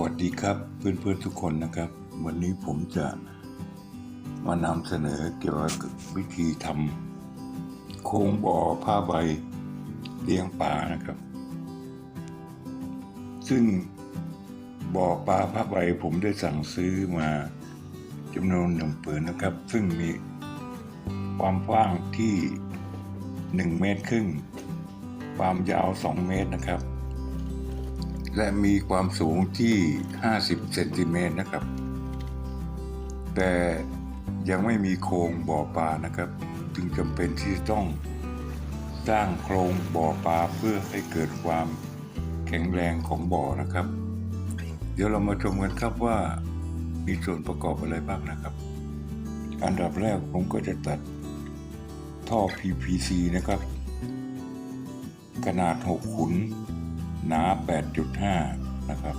วัสดีครับเพื่อนๆทุกคนนะครับ วันนี้ผมจะมานำเสนอเกี่ยวกับวิธีทำโครงบ่อผ้าใบเลี้ยงปลานะครับ ซึ่งบ่อปลาผ้าใบผมได้สั่งซื้อมาจำนวนหนึ่งปืนนะครับ ซึ่งมีความกว้างที่หนึ่งเมตรครึ่งความยาวสองเมตรนะครับ และมีความสูงที่ 50 เซนติเมตรนะครับ แต่ยังไม่มีโครงบ่อปลานะครับ จึงจำเป็นที่ต้องสร้างโครงบ่อปลาเพื่อให้เกิดความแข็งแรงของบ่อนะครับ เดี๋ยวเรามาชมกันครับว่ามีส่วนประกอบอะไรบ้างนะครับ อันดับแรกผมก็จะตัดท่อ PVC นะครับ ขนาด 6 ขุน หนา 8.5 นะครับ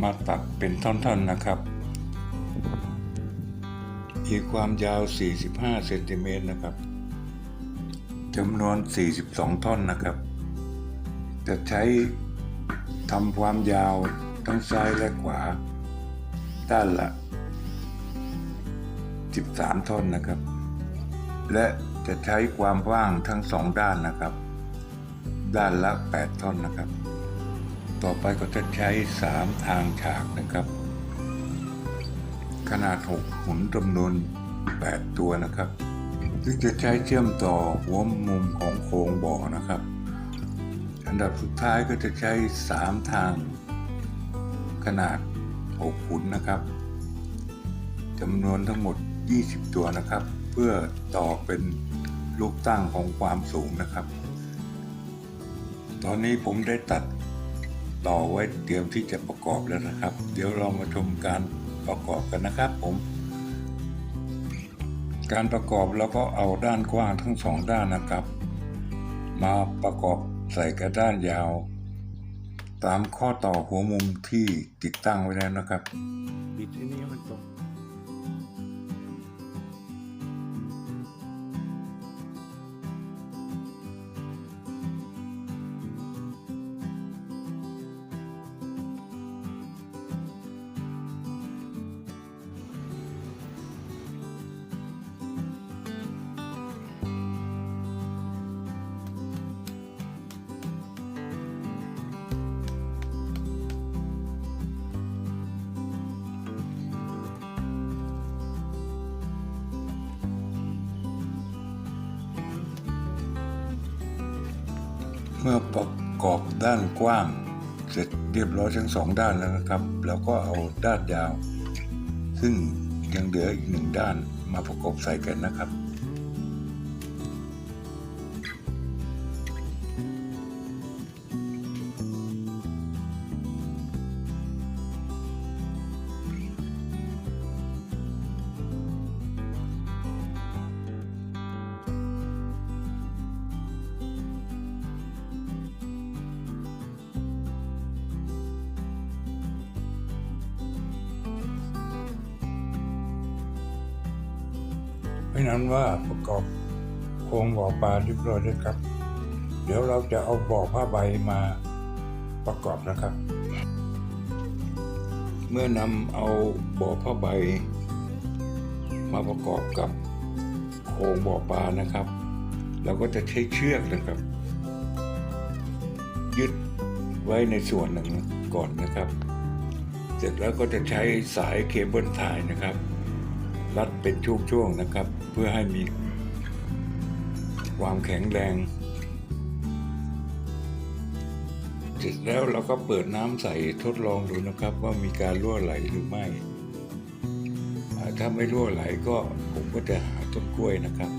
มาตัดเป็นท่อนๆนะครับ มีความยาว 45 เซนติเมตรนะครับจำนวน 42 ท่อนนะครับ จะใช้ทำความยาวทั้งซ้ายและขวา ด้านละ 13 ท่อนนะครับ และจะใช้ความว้างทั้งสองด้านนะครับ ด้านละ 8 ท่อนนะครับ ต่อไปก็จะใช้ 3 ทางฉากนะครับ ขนาด 6 หุนจำนวน 8 ตัวนะครับซึ่งจะใช้เชื่อมต่อหัวมุมของโครงบ่อนะครับ อันดับสุดท้ายก็จะใช้ 3 ทาง ขนาด 6 หุนนะครับจำนวนทั้งหมด 20 ตัวนะครับ เพื่อต่อเป็นลูกตั้งของความสูงนะครับ ตอนนี้ผมได้ตัดต่อไว้เตรียมที่จะประกอบแล้วนะครับ เดี๋ยวเรามาชมการประกอบกันนะครับผม การประกอบเราก็เอาด้านกว้างทั้งสองด้านนะครับ มาประกอบใส่กับด้านยาว ตามข้อต่อหัวมุมที่ติดตั้งไว้แล้วนะครับบิดที่นี้มันตรง มื่อประกอบด้านกว้าง เสร็จเรียบร้อยทั้งสองด้านแล้วนะครับ แล้วก็เอาด้านยาว ซึ่งยังเหลืออีกหนึ่งด้านมาประกอบใส่กันนะครับ ไม่นั้นว่าประกอบโครงบ่อปลาเรียบร้อยแล้วครับ เดี๋ยวเราจะเอาบ่อผ้าใบมาประกอบนะครับ เมื่อนำเอาบ่อผ้าใบ มาประกอบกับโครงบ่อปลานะครับ เราก็จะใช้เชือกนะครับ ยึดไว้ในส่วนหนึ่งก่อนนะครับ เสร็จแล้วก็จะใช้สายเคเบิลไทยนะครับ รัดเป็นช่วงๆนะครับ เพื่อให้มีความแข็งแรงเสร็จแล้วเราก็เปิดน้ำใส่ทดลองดูนะครับ ว่ามีการรั่วไหลหรือไม่ ถ้าไม่รั่วไหลก็ผมก็จะหาต้นกล้วยนะครับ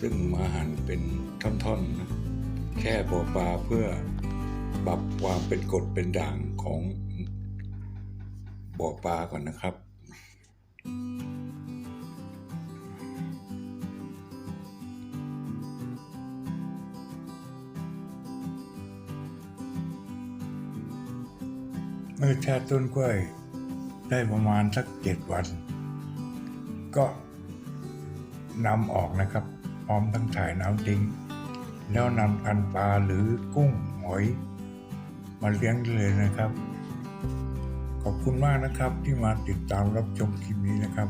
ซึ่งมาหั่นเป็นท่อนๆนะแค่บ่อปลาเพื่อปรับความเป็นกรดเป็นด่างของบ่อปลาก่อนนะครับ เมื่อแช่ต้นกล้วยได้ประมาณสักเจ็ดวัน ก็นำออกนะครับ พร้อมทั้งถ่ายน้ำทิ้ง แล้วนำพันปลาหรือกุ้งหอย มาเลี้ยงได้เลยนะครับ ขอบคุณมากนะครับที่มาติดตามรับชมคลิปนี้นะครับ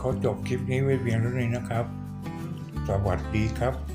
ขอจบคลิปนี้ไว้เพียงเท่านี้นะครับ สวัสดีครับ